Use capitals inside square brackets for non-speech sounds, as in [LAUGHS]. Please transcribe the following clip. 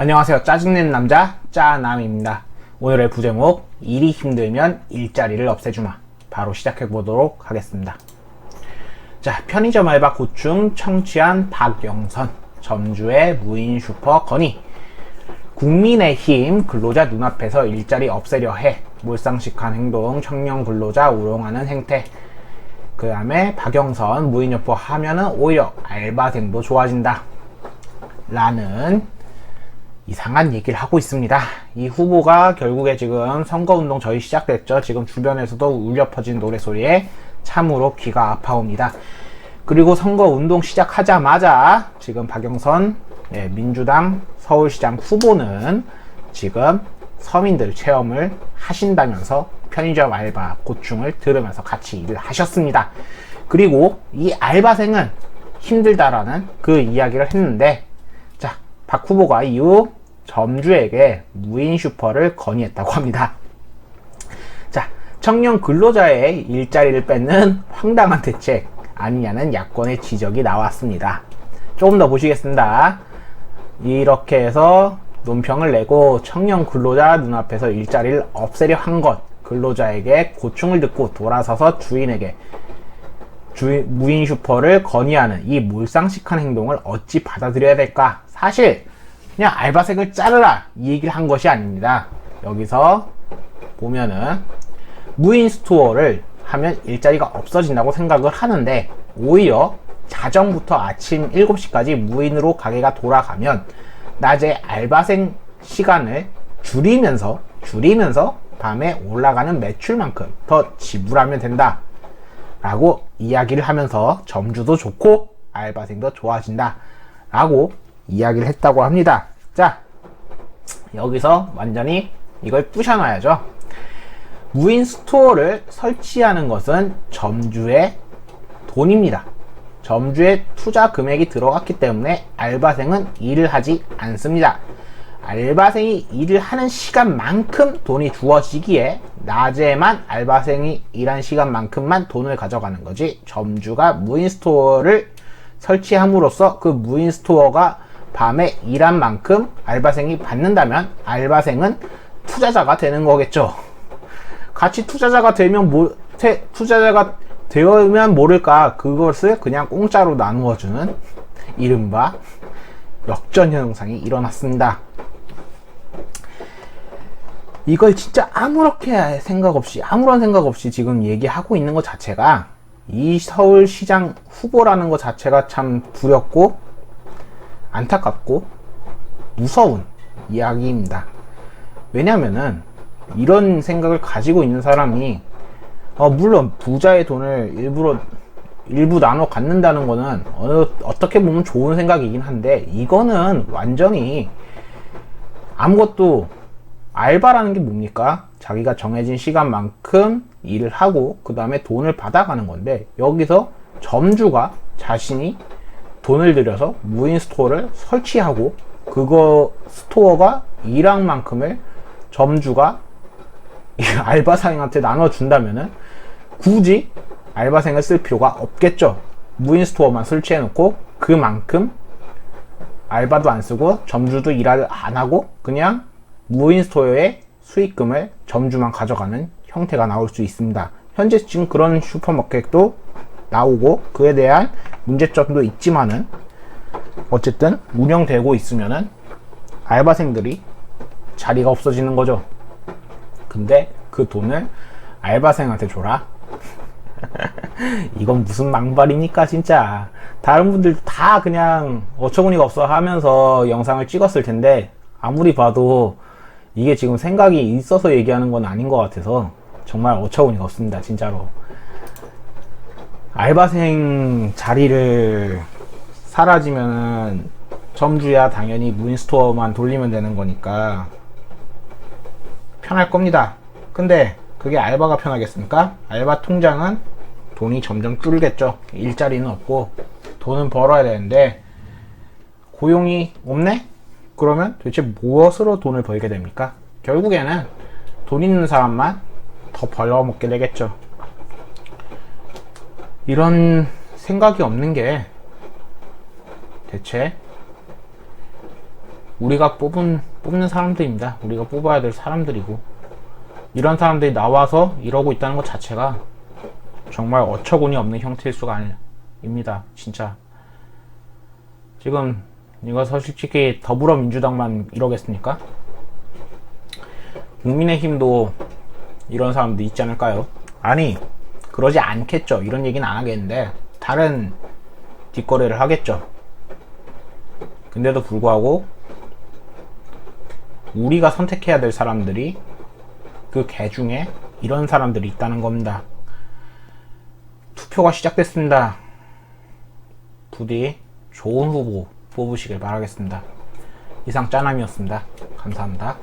안녕하세요. 짜증내는 남자 짜남입니다. 오늘의 부제목 일이 힘들면 일자리를 없애주마. 바로 시작해 보도록 하겠습니다. 자, 편의점 알바 고충 청취한 박영선, 점주의 무인 슈퍼 건의, 국민의힘 근로자 눈앞에서 일자리 없애려 해 몰상식한 행동, 청년 근로자 우롱하는 행태. 그 다음에 박영선 무인여포 하면은 오히려 알바생도 좋아진다. 라는 이상한 얘기를 하고 있습니다. 이 후보가 결국에 지금 선거운동 저희 시작됐죠. 지금 주변에서도 울려 퍼진 노래소리에 참으로 귀가 아파옵니다. 그리고 선거운동 시작하자마자 지금 박영선 네, 민주당 서울시장 후보는 지금 서민들 체험을 하신다면서 편의점 알바 고충을 들으면서 같이 일을 하셨습니다. 그리고 이 알바생은 힘들다라는 그 이야기를 했는데 자, 박 후보가 이후 점주에게 무인 슈퍼를 건의했다고 합니다. 자, 청년 근로자의 일자리를 뺏는 황당한 대책 아니냐는 야권의 지적이 나왔습니다. 조금 더 보시겠습니다. 이렇게 해서 논평을 내고 청년 근로자 눈앞에서 일자리를 없애려 한 것, 근로자에게 고충을 듣고 돌아서서 주인에게 주인, 무인 슈퍼를 건의하는 이 몰상식한 행동을 어찌 받아들여야 될까? 사실 그냥 알바생을 자르라 이 얘기를 한 것이 아닙니다. 여기서 보면은 무인 스토어를 하면 일자리가 없어진다고 생각을 하는데 오히려 자정부터 아침 7시까지 무인으로 가게가 돌아가면 낮에 알바생 시간을 줄이면서 줄이면서 밤에 올라가는 매출만큼 더 지불하면 된다. 라고 이야기를 하면서 점주도 좋고 알바생도 좋아진다. 라고 이야기를 했다고 합니다. 자, 여기서 완전히 이걸 부셔놔야죠. 무인 스토어를 설치하는 것은 점주의 돈입니다. 점주의 투자 금액이 들어갔기 때문에 알바생은 일을 하지 않습니다. 알바생이 일을 하는 시간만큼 돈이 주어지기에 낮에만 알바생이 일한 시간만큼만 돈을 가져가는 거지 점주가 무인 스토어를 설치함으로써 그 무인 스토어가 밤에 일한 만큼 알바생이 받는다면 알바생은 투자자가 되는 거겠죠. 같이 투자자가 되면 뭐, 태, 투자자가 되면 모를까 그것을 그냥 공짜로 나누어주는 이른바 역전 현상이 일어났습니다. 이걸 진짜 아무렇게 생각 없이 아무런 생각 없이 지금 얘기하고 있는 것 자체가 이 서울시장 후보라는 것 자체가 참 두렵고 안타깝고 무서운 이야기입니다. 왜냐면은 이런 생각을 가지고 있는 사람이 어, 물론 부자의 돈을 일부러 일부 나눠 갖는다는 거는 어느, 어떻게 보면 좋은 생각이긴 한데 이거는 완전히 아무것도 알바라는 게 뭡니까? 자기가 정해진 시간만큼 일을 하고 그 다음에 돈을 받아가는 건데 여기서 점주가 자신이 돈을 들여서 무인 스토어를 설치하고 그거 스토어가 일한 만큼을 점주가 알바생한테 나눠준다면은 굳이 알바생을 쓸 필요가 없겠죠. 무인 스토어만 설치해 놓고 그만큼 알바도 안 쓰고 점주도 일을 안 하고 그냥 무인 스토어의 수익금을 점주만 가져가는 형태가 나올 수 있습니다. 현재 지금 그런 슈퍼마켓도 나오고 그에 대한 문제점도 있지만은 어쨌든 운영되고 있으면은 알바생들이 자리가 없어지는 거죠. 근데 그 돈을 알바생한테 줘라? [LAUGHS] 이건 무슨 망발입니까, 진짜. 다른 분들 다 그냥 어처구니가 없어 하면서 영상을 찍었을 텐데, 아무리 봐도 이게 지금 생각이 있어서 얘기하는 건 아닌 것 같아서 정말 어처구니가 없습니다, 진짜로. 알바생 자리를 사라지면은 점주야 당연히 무인스토어만 돌리면 되는 거니까 편할 겁니다. 근데 그게 알바가 편하겠습니까? 알바 통장은 돈이 점점 줄겠죠. 일자리는 없고 돈은 벌어야 되는데 고용이 없네? 그러면 도대체 무엇으로 돈을 벌게 됩니까? 결국에는 돈 있는 사람만 더 벌어먹게 되겠죠. 이런 생각이 없는 게 대체 우리가 뽑은 뽑는 사람들입니다. 우리가 뽑아야 될 사람들이고 이런 사람들이 나와서 이러고 있다는 것 자체가 정말 어처구니 없는 형태일 수가 아닙니다. 진짜 지금 이거 솔직히 더불어민주당만 이러겠습니까? 국민의힘도 이런 사람도 있지 않을까요? 아니 그러지 않겠죠. 이런 얘기는 안 하겠는데 다른 뒷거래를 하겠죠. 근데도 불구하고 우리가 선택해야 될 사람들이 그 개 중에 이런 사람들이 있다는 겁니다. 투표가 시작됐습니다. 부디 좋은 후보 뽑으시길 바라겠습니다. 이상 짜남이었습니다. 감사합니다.